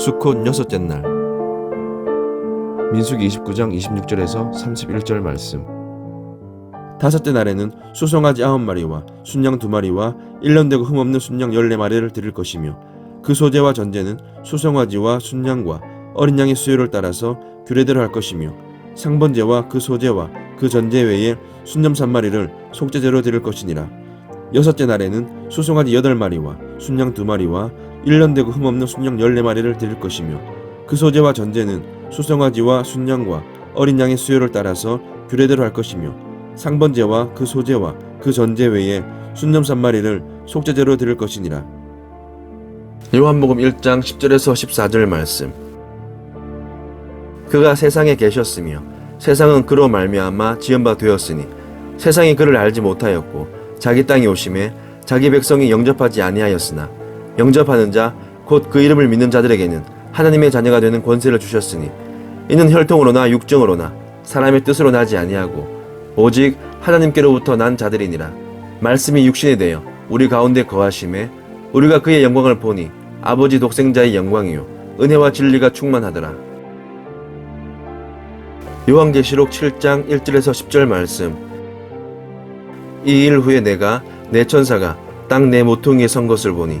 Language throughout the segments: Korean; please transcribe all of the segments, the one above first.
수컷 여섯째 날. 민수기 29장 26절에서 31절 말씀. 다섯째 날에는 수송아지 아홉 마리와 순양 두 마리와 일년되고 흠없는 순양 열네 마리를 드릴 것이며 그 소재와 전제는 수송아지와 순양과 어린 양의 수요를 따라서 규례대로 할 것이며 상번제와 그 소재와 그 전제 외에 순념 3마리를 속죄제로 드릴 것이니라. 여섯째 날에는 수송아지 여덟 마리와 순양 두 마리와 일년되고 흠없는 순양 열네 마리를 드릴 것이며 그 소재와 전제는 수송아지와 순양과 어린 양의 수요를 따라서 규례대로 할 것이며 상번제와 그 소재와 그 전제 외에 순념 3마리를 속죄제로 드릴 것이니라. 요한복음 1장 10절에서 14절 말씀. 그가 세상에 계셨으며 세상은 그로 말미암아 지은 바 되었으니 세상이 그를 알지 못하였고 자기 땅에 오심에 자기 백성이 영접하지 아니하였으나 영접하는 자 곧 그 이름을 믿는 자들에게는 하나님의 자녀가 되는 권세를 주셨으니 이는 혈통으로나 육정으로나 사람의 뜻으로 나지 아니하고 오직 하나님께로부터 난 자들이니라. 말씀이 육신이 되어 우리 가운데 거하심에 우리가 그의 영광을 보니 아버지 독생자의 영광이요 은혜와 진리가 충만하더라. 요한계시록 7장 1절에서 10절 말씀. 이 일 후에 내가 내 천사가 땅 내 모퉁이에 선 것을 보니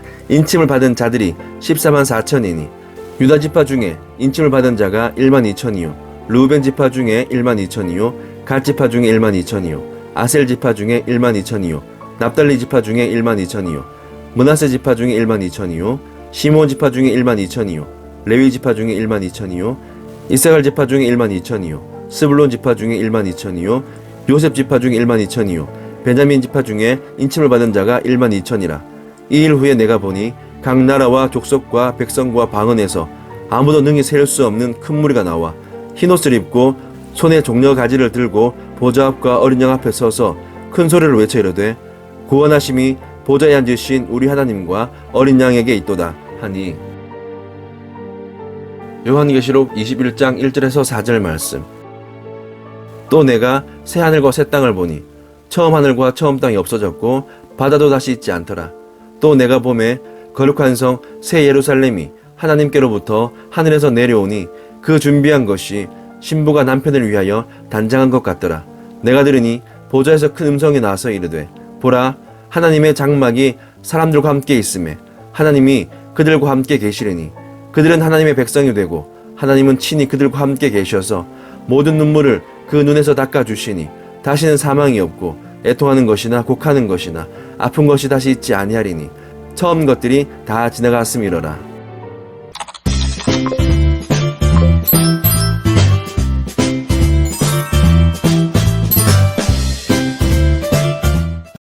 인침을 받은 자들이 14만 4천이니 유다 지파 중에 인침을 받은 자가 1만 2천이요 루벤 지파 중에 1만 2천이요 갓 지파 중에 1만 2천이요 아셀 지파 중에 1만 2천이요 납달리 지파 중에 1만 2천이요 문하세 지파 중에 1만 2천이요 시몬 지파 중에 1만 2천이요 레위 지파 중에 1만 2천이요 이사갈 지파 중에 1만 2천이요 스불론 지파 중에 1만 2천이요 요셉 지파 중에 1만 2천이요 베냐민 지파 중에 인침을 받은 자가 1만 2천이라 이 일 후에 내가 보니 각 나라와 족속과 백성과 방언에서 아무도 능히 셀 수 없는 큰 무리가 나와 흰 옷을 입고 손에 종려 가지를 들고 보좌 앞과 어린 양 앞에 서서 큰 소리를 외쳐 이르되 구원하심이 보좌에 앉으신 우리 하나님과 어린 양에게 있도다 하니 요한계시록 21장 1절에서 4절 말씀 또 내가 새 하늘과 새 땅을 보니 처음 하늘과 처음 땅이 없어졌고 바다도 다시 있지 않더라. 또 내가 봄에 거룩한 성 새 예루살렘이 하나님께로부터 하늘에서 내려오니 그 준비한 것이 신부가 남편을 위하여 단장한 것 같더라. 내가 들으니 보좌에서 큰 음성이 나서 이르되 보라 하나님의 장막이 사람들과 함께 있음에 하나님이 그들과 함께 계시리니 그들은 하나님의 백성이 되고 하나님은 친히 그들과 함께 계셔서 모든 눈물을 그 눈에서 닦아 주시니 다시는 사망이 없고 애통하는 것이나 곡하는 것이나 아픈 것이 다시 있지 아니하리니 처음 것들이 다 지나갔음이로라